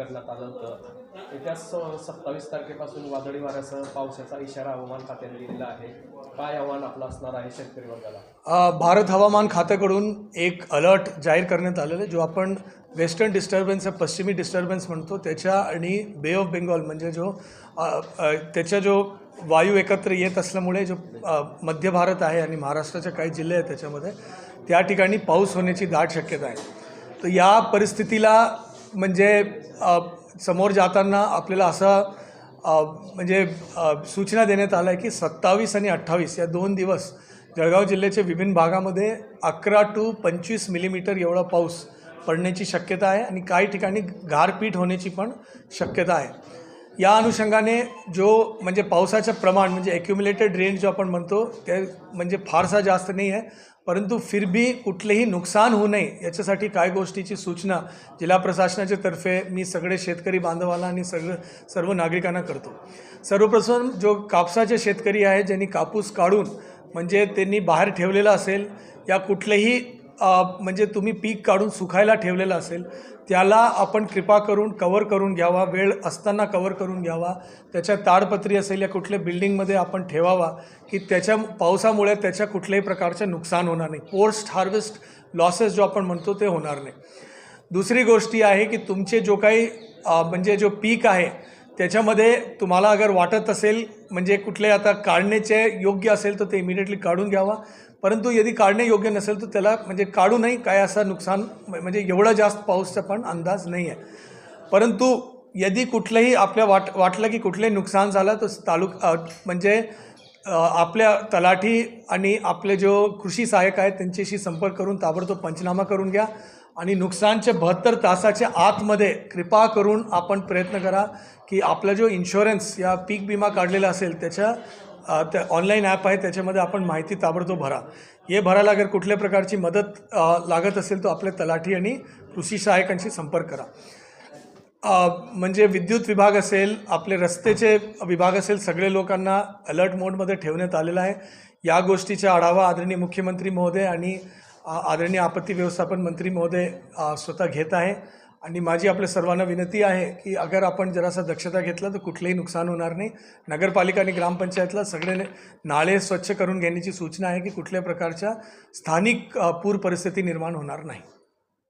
करण्यात आलं होतं. येत्या स सत्तावीस तारखेपासून वादळी वाऱ्यासह पावसाचा इशारा हवामान खात्याने दिलेला आहे. काय आव्हान आपलं असणार आहे शेतकरी वर्गाला? भारत हवामान खात्याकडून एक अलर्ट जाहीर करण्यात आलेला आहे जो आपण वेस्टर्न डिस्टर्बन्स पश्चिमी डिस्टर्बन्स म्हणतो त्याच्या आणि बे ऑफ बेंगॉल म्हणजे जो त्याच्या जो वायू एकत्र येत असल्यामुळे जो मध्य भारत आहे आणि महाराष्ट्राचे काही जिल्हे आहेत त्याच्यामध्ये त्या ठिकाणी पाऊस होण्याची दाट शक्यता आहे. तर या परिस्थितीला म्हणजे समोर जाताना आपल्याला असं म्हणजे सूचना देण्यात आल्या आहे की सत्तावीस आणि अठ्ठावीस या दोन दिवस जळगाव जिल्ह्याच्या विभिन्न भागामध्ये अकरा टू पंचवीस मिलीमीटर एवढा पाऊस पडण्याची शक्यता आहे आणि काही ठिकाणी गारपीट होण्याची पण शक्यता आहे. या अनुषंगाने जो म्हणजे पावसाचं प्रमाण म्हणजे ॲक्युम्युलेटेड रेन जो आपण म्हणतो ते म्हणजे फारसा जास्त नाही आहे परंतु फिरबी कुठलेही नुकसान होऊ नये याच्यासाठी काय गोष्टीची सूचना जिल्हा प्रशासनाच्या तर्फे मी सगळे शेतकरी बांधवाला आणि सगळं सर्व नागरिकांना करतो. सर्वप्रथम जो कापसाचे शेतकरी आहे ज्यांनी कापूस काढून म्हणजे त्यांनी बाहेर ठेवलेला असेल या कुठलेही म्हणजे तुम्ही पीक काढून सुखायला ठेवलेलं असेल त्याला आपण कृपा करून कवर करून घ्यावा वेळ असताना कवर करून घ्यावा. त्याच्या ताडपत्री असेल या कुठल्या बिल्डिंगमध्ये आपण ठेवावा की त्याच्या पावसामुळे त्याच्या कुठल्याही प्रकारचं नुकसान होणार नाही. पोस्ट हार्वेस्ट लॉसेस जो आपण म्हणतो ते होणार नाही. दुसरी गोष्टी आहे की तुमचे जो काही म्हणजे जो पीक आहे त्याच्यामध्ये तुम्हाला अगर वाटत असेल म्हणजे कुठले आता काढण्याचे योग्य असेल तर ते इमिडिएटली काढून घ्यावा. परंतु यदि काढणे योग्य नसेल तर त्याला म्हणजे काढू नाही काय असं नुकसान म्हणजे एवढा जास्त पाऊसचा पण अंदाज नाही आहे परंतु यदि कुठलंही आपल्या वाट वाटलं की कुठलंही नुकसान झालं तर तालुक म्हणजे आपल्या तलाठी आणि आपले जो कृषी सहाय्यक आहेत त्यांच्याशी संपर्क करून ताबडतोब पंचनामा करून घ्या. आणि नुकसानच्या बहात्तर तासाच्या आतमध्ये कृपा करून आपण प्रयत्न करा की आपला जो इन्शुरन्स या पीक विमा काढलेला असेल त्याच्या त्या ऑनलाईन ॲप आहे त्याच्यामध्ये आपण माहिती ताबडतोब भरा. हे भरायला अगर कुठल्या प्रकारची मदत लागत असेल तर आपल्या तलाठी आणि कृषी सहाय्यकांशी संपर्क करा. म्हणजे विद्युत विभाग असेल आपले रस्तेचे विभाग असेल सगळे लोकांना अलर्ट मोडमध्ये ठेवण्यात आलेलं आहे. या गोष्टीचा आढावा आदरणीय मुख्यमंत्री महोदय आणि आदरणीय आपत्ती व्यवस्थापन मंत्री महोदय स्वतः घेत आहे. आणि माझी आपल्या सर्वांना विनंती आहे की अगर आपण जरासा दक्षता घेतलं तर कुठलंही नुकसान होणार नाही. नगरपालिका आणि ग्रामपंचायतला सगळे नाळे स्वच्छ करून घेण्याची सूचना आहे की कुठल्या प्रकारच्या स्थानिक पूर परिस्थिती निर्माण होणार नाही.